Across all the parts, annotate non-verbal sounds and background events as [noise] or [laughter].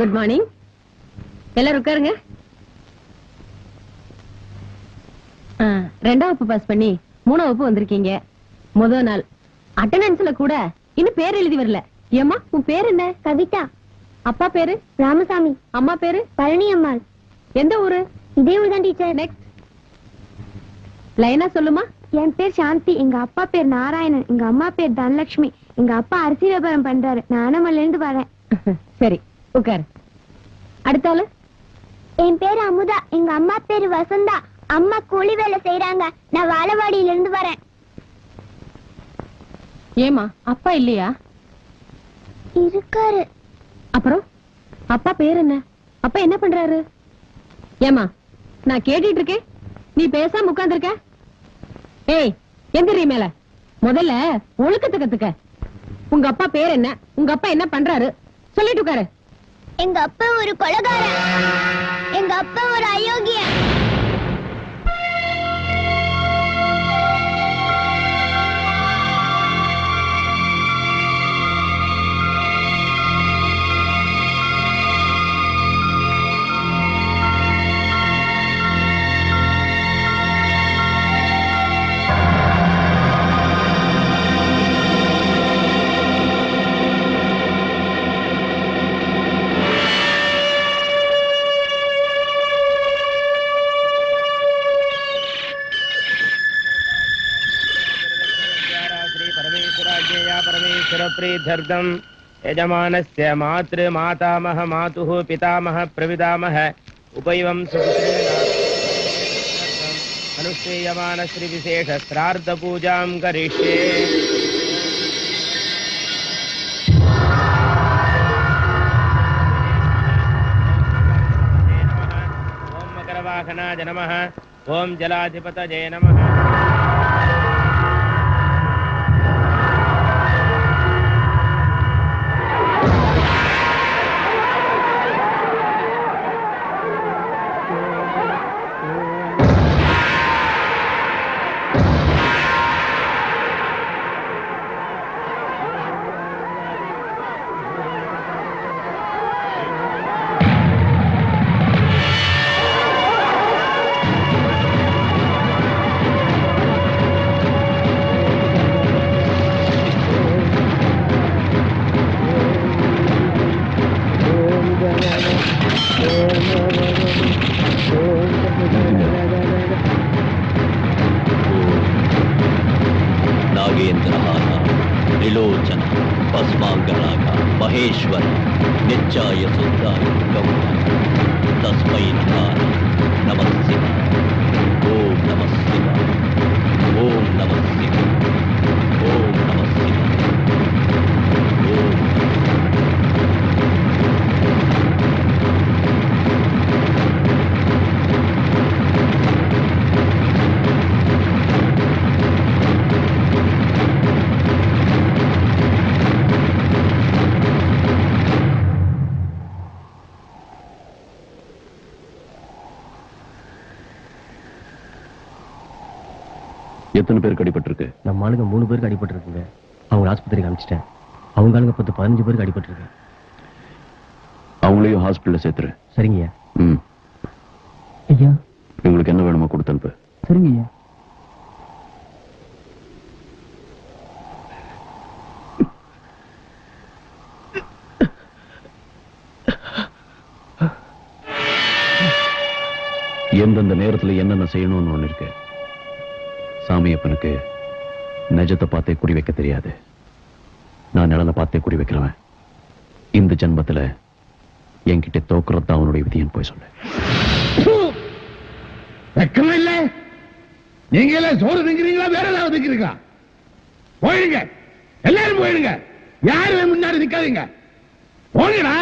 Good morning எல்லாரும் உட்காருங்க. ரெண்டாம் வகுப்பு பாஸ் பண்ணி மூணாம் வகுப்பு வந்திருக்கீங்க. முதல் நாள். அட்டண்டன்ஸ்ல கூட இன்னும் பேர் எழுதி வரல. ஏம்மா உன் பேர் என்ன? கவிதா. அப்பா பேரு? ராமசாமி. அம்மா பேரு? பழனி அம்மாள். எந்த ஊரு? இதே ஊர்தான் டீச்சர். நெக்ஸ்ட் லைனா சொல்லுமா? என் பேர் சாந்தி. எங்க அப்பா பேர் நாராயணன். எங்க அம்மா பேர் தனலட்சுமி. எங்க அப்பா அரிசி வியாபாரம் பண்றாரு. நான் அனமல்ல இருந்து வரேன். [laughs] சரி. உட்காரு. அடுத்த ஆளு? என் பேர் அமுதா. எங்க அம்மா பேர் வசந்தா. அம்மா கூலி வேலை செய்யறாங்க நான் வாழவாடியில இருந்து வரேன். ஏமா அப்பா இல்லையா? இருக்காரு. அப்புறம்? அப்பா பேர் என்ன? அப்பா என்ன பண்றாரு? ஏமா நான் கேட்டுட்டு இருக்கேன் நீ பேசாம உட்கார்ந்திருக்க. ஏய் எந்திரி மேல. முதல்ல ஒழுக்கத்தை கத்துக்க. உங்க அப்பா பேர் என்ன? உங்க அப்பா என்ன பண்றாரு? சொல்லிட்டு உட்காரு. எங்க அப்பா ஒரு கொலகாரன். எங்க அப்பா ஒரு அயோக்கியன். प्रीत्यर्थम् यजमानस्य मातृमातामह मातुः, पितामह प्रविदामः उपैवं अनुष्ठीयमानश्रीविशेषश्रार्धपूजां करिष्ये। ॐ मकरवाहनाय नमः। ॐ जलाधिपतये नमः। महेश्वर नित्याय सुन्दाय गौर तस्मै नकार नमः शिवाय ॐ नमः शिवाय ॐ नमः शिवाय ॐ नमः शिवाय எத்தனை பேருக்கு அடிபட்டிருக்கு? நம்ம ஆளுங்க மூணு பேருக்கு அடிபட்டிருக்குங்க. அவங்க ஆஸ்பத்திரிக்கு அனுப்பிச்சிட்டேன். அவங்க ஆளுங்க பத்து பதினஞ்சு பேருக்கு அடிபட்டிருக்கு. அவங்களையும் ஹாஸ்பிட்டல்ல சேர்த்துரு. சரிங்கய்யா. ம். ஐயா. இவங்களுக்கு என்ன வேணுமோ கொடுத்து அனுப்பு சரிங்கய்யா. சாமியப்பனுக்கு நெஜத்தை பார்த்தே குறி வைக்க தெரியாது. நான் நிழலை பார்த்தே குறி வைக்கிறவன். இந்த ஜென்மத்தில் என்கிட்ட தோக்குறது தான் அவனுடைய விதியன் போய் சொல்லு. வெக்கமே இல்லை? நீங்க எல்லாம் சோறு திங்கிறீங்களா? வேற ஏதாவது திங்கிறீங்களா? போயிடுங்க. எல்லாரும் போயிடுங்க. யாரும் முன்னாடி நிக்காதீங்க. போங்கடா.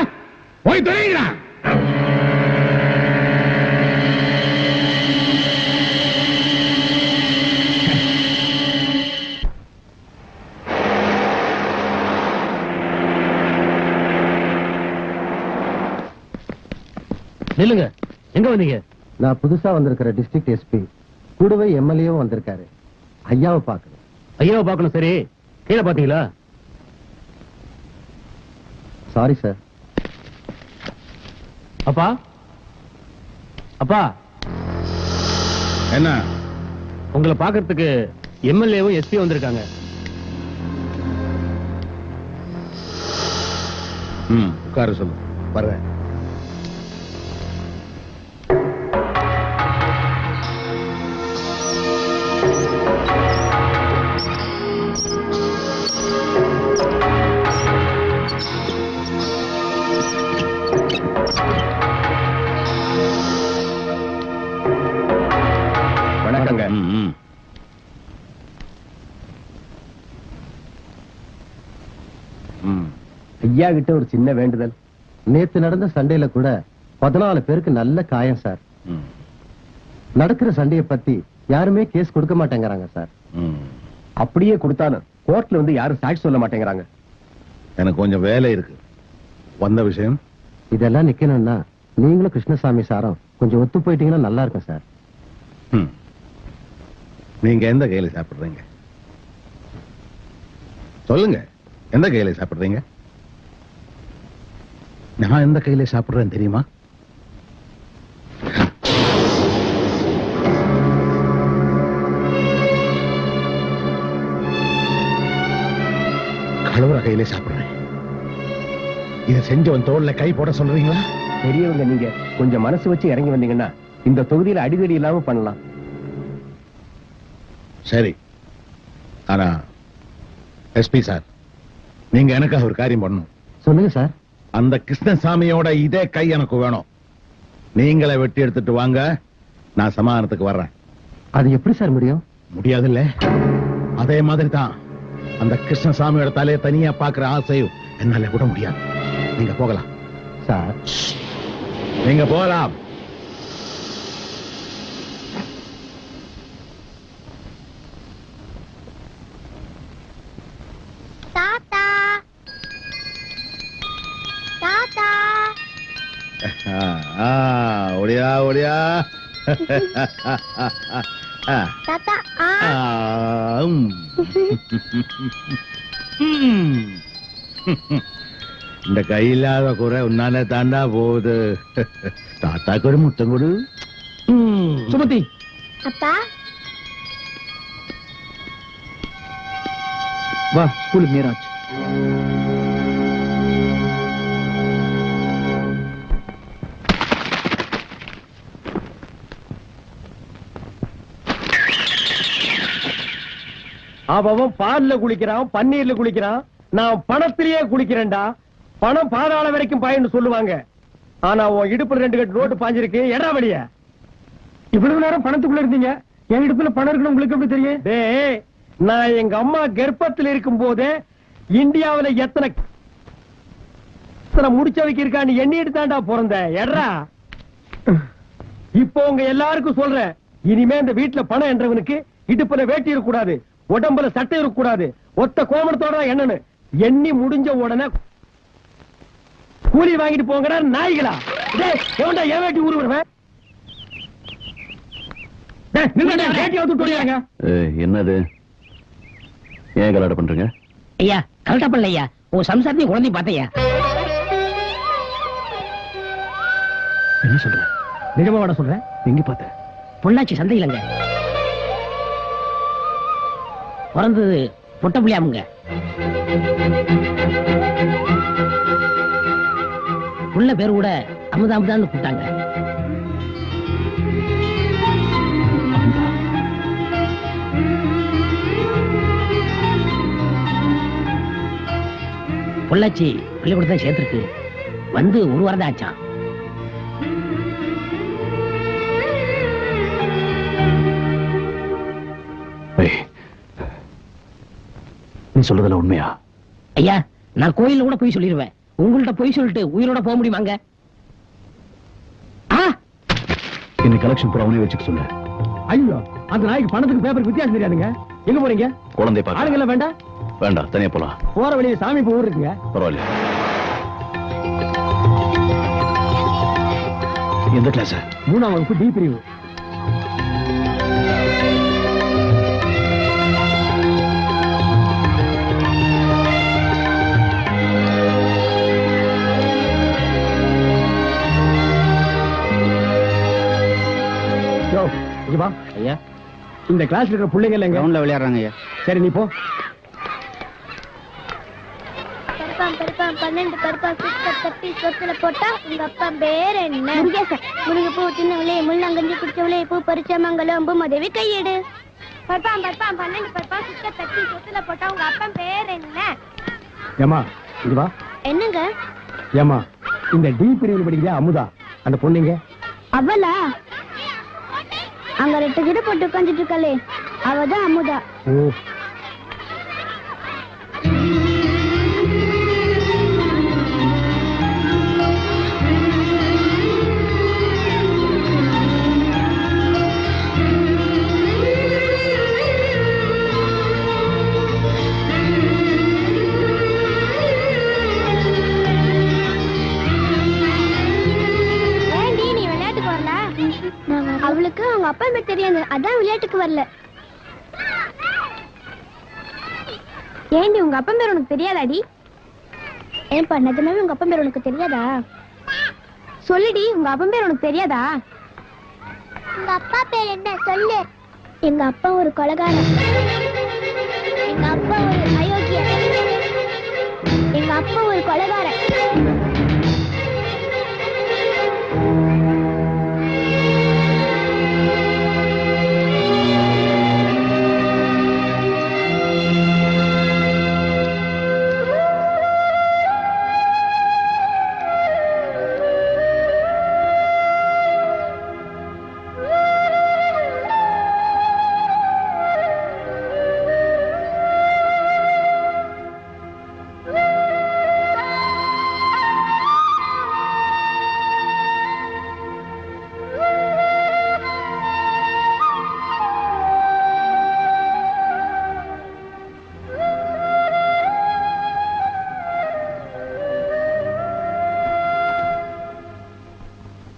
போய் தொலைங்கடா. நில்லுங்க எங்க வந்தீங்க? நான் புதுசா வந்திருக்கிற டிஸ்ட்ரிக்ட் எஸ்பி கூடவே எம்எல்ஏவும் வந்திருக்காரு. ஐயாவை பார்க்கணும். ஐயாவை பார்க்கணும் சரி. கீழே பாத்தீங்களா சாரி சார் அப்பா? அப்பா? என்ன? உங்களை பாக்குறதுக்கு எம்எல்ஏவும் எஸ்பி வந்திருக்காங்க. ம் உட்கார சொல்லு. வர்றேன். ஐயா கிட்ட ஒரு சின்ன வேண்டுதல். நேத்து நடந்த சண்டையில கூட பதினாலு பேருக்கு நல்ல காயம் சார். நடக்கிற சண்டைய பத்தி யாருமே கேஸ் கொடுக்க மாட்டேங்கிறாங்க சார். அப்படியே கொடுத்தாலும் கோர்ட்ல வந்து யாரும் சாட்சி சொல்ல மாட்டேங்கிறாங்க. எனக்கு கொஞ்சம் வேலை இருக்கு. வந்த விஷயம்? இதெல்லாம் நிக்கணும்னா நீங்களும் கிருஷ்ணசாமி சாரும் கொஞ்சம் ஒத்து போயிட்டீங்கன்னா நல்லா இருக்கும் சார். நீங்க எந்த கையில சாப்பிடுறீங்க? சொல்லுங்க. எந்த கையில சாப்பிடுறீங்க? நான் எந்த கையில சாப்பிடுறேன் தெரியுமா? கழுவுற கையில சாப்பிடுறேன். இதை செஞ்சவன் தோல்ல கை போட சொல்றீங்களா? பெரியவங்க நீங்க கொஞ்சம் மனசு வச்சு இறங்கி வந்தீங்கன்னா இந்த தொகுதியில அடிதடி இல்லாம பண்ணலாம். சரி. ஆனா எஸ்பி சார் நீங்க எனக்காக ஒரு காரியம் பண்ணணும். சொல்லுங்க சார். அந்த கிருஷ்ணசாமியோட இதே கை எனக்கு வேணும். நீங்களே வெட்டி எடுத்துட்டு வாங்க. நான் சமாதானத்துக்கு வர்றேன். அது எப்படி சார் முடியும்? முடியாதுல்ல. அதே மாதிரி தான் அந்த கிருஷ்ணசாமியோட தலையை தனியா பாக்குற ஆசையும் என்னால விட முடியாது. நீங்க போகலாம். சார். நீங்க போகலாம். தாத்தா ஆ ஆ, உம். உம். இந்த கையில்லாத குறை உன்னானே தாண்டா போகுது தாத்தாக்கு ஒரு முத்தம் கொடு. சுமதி அப்பா வா ஸ்கூலுக்கு நேராச்சு அவன் பால்ல குளிக்கிறான் பன்னீர்ல குளிக்கிறான். நான் பணத்திலேயே குளிக்கிறேன்டா. பணம் பாதாள வரைக்கும் பாயின்னு சொல்லுவாங்க. ஆனா உன் இடுப்புல ரெண்டு கட்டு ரோட்டு பாஞ்சிருக்கு. எடா வழிய? இவ்வளவு நேரம் பணத்துக்குள்ள இருந்தீங்க. என் இடுப்புல பணம் இருக்குன்னு உங்களுக்கு எப்படி தெரியும்? டேய் நான் எங்க அம்மா கர்ப்பத்தில் இருக்கும் போதே இந்தியாவில எத்தனை எத்தனை முடிச்சவைக்கு இருக்கான்னு எண்ணிட்டு தாண்டா பிறந்தேன். எடா இப்போ உங்க எல்லாருக்கும் சொல்றேன். இனிமே இந்த வீட்டுல பணம் என்றவனுக்கு இடுப்புல வேட்டி இருக்க கூடாது உடம்புல சட்டை இருக்க கூடாது ஒத்த கோமணத்தோட எண்ணனு. எண்ணி முடிஞ்ச உடனே கூலி வாங்கிட்டு போங்கடா நாய்களா. டேய் எவன்டா என் வேட்டி ஊரு வருவேன் டேய் நில்லுடா, வேட்டியை வந்து தொழிலாங்க ஏய், என்னது? ஏன் கலாட பண்றீங்க? ஐயா கரெக்டா பண்ணல ஐயா. உன் சம்சாரத்தையும் குழந்தையும் பார்த்தையா என்ன சொல்ற? நிஜமா வாட சொல்றேன் எங்க பார்த்த பொள்ளாச்சி சந்தையிலங்க. பிறந்தது பொட்ட புள்ளியாமுங்க புள்ள பேர் கூட அமுதா அமுதான்னு கூப்பிட்டாங்க. பொள்ளாச்சி பள்ளிக்கூடத்தான் சேர்த்துருக்கு. வந்து ஒரு வாரம் தான் ஆச்சான். நீ சொல்றதுல உண்மையா? ஐயா நான் கோயில்ல கூட போய் சொல்லிடுவேன் உங்கள்ட்ட போய் சொல்லிட்டு உயிரோட போக முடியுமாங்க? ஆ! இன்னைக்கு கலெக்ஷன் பூரா அவனே வச்சுக்க சொல்லு ஐயோ அந்த நாய்க்கு பணத்துக்கு பேப்பருக்கு வித்தியாசம் தெரியாதுங்க. எங்க போறீங்க? குழந்தை ஆளுங்க பார்க்க எல்லாம் வேண்டாம்? வேண்டாம் தனியா போலாம். போற வழியில சாமி பூ இருக்குங்க பரவாயில்ல எந்த கிளாஸ் மூணாம் வகுப்பு டி பிரிவு. இந்த கிளாஸ்ல இருக்கிற பிள்ளைங்க எங்க கிரவுண்ட்ல விளையாடுறாங்க ஐயா. சரி நீ போ. பருப்பாம் பருப்பாம் பன்னெண்டு பருப்பா சுத்தர் தட்டி சொத்துல போட்டா உங்க அப்பா பேர் என்ன? முருகேசன் முருகை பூ தின்னவளே முள்ளங்கஞ்சி குடிச்சவளே பூ பறிச்ச மங்கலம் அம்பு மதவி கையெடு. பருப்பாம் பருப்பாம் பன்னெண்டு பருப்பா சுத்தர் தட்டி சொத்துல போட்டா உங்க அப்பா பேர் என்ன? ஏமா வா. என்னங்க? ஏமா இந்த டி பிரிவில் படிக்கிற அமுதா? அந்த பொண்ணுங்க? அவளா? அங்க ரெட்டு கிட்ட போட்டு உட்காந்துட்டு இருக்காளே. அவதான் அமுதா. அவளுக்கு அவங்க அப்பா பேர் தெரியாது. அதான் விளையாட்டுக்கு வரல. ஏண்டி உங்க அப்பா பேர் உனக்கு தெரியாதாடி? ஏன்பா நிஜமாவே உங்க அப்பா பேர் உனக்கு தெரியாதா? சொல்லுடி உங்க அப்பா பேர் உனக்கு தெரியாதா? உங்க அப்பா பேர் என்ன? சொல்லு. எங்க அப்பா ஒரு கொலகாரன். எங்க அப்பா ஒரு அயோக்கியன். எங்க அப்பா ஒரு கொலகாரன்.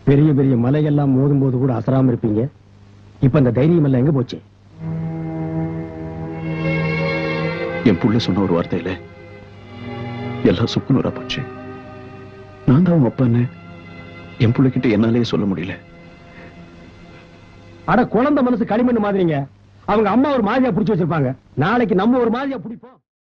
பெரிய பெரிய மலையெல்லாம் மோதும் போது கூட அசராம இருப்பீங்க. இப்ப அந்த தைரியம் எல்லாம் எங்க போச்சு? என் புள்ள சொன்ன ஒரு வார்த்தையில எல்லாம் சுக்குநூறா போச்சு. நான் தான் உங்க அப்பான்னு என் புள்ளைகிட்ட என்னாலே சொல்ல முடியல. அட குழந்தை மனசு களிமண் மாதிரிங்க. அவங்க அம்மா ஒரு மாதிரியா புடிச்சு வச்சிருப்பாங்க. நாளைக்கு நம்ம ஒரு மாதிரியா பிடிப்போம்.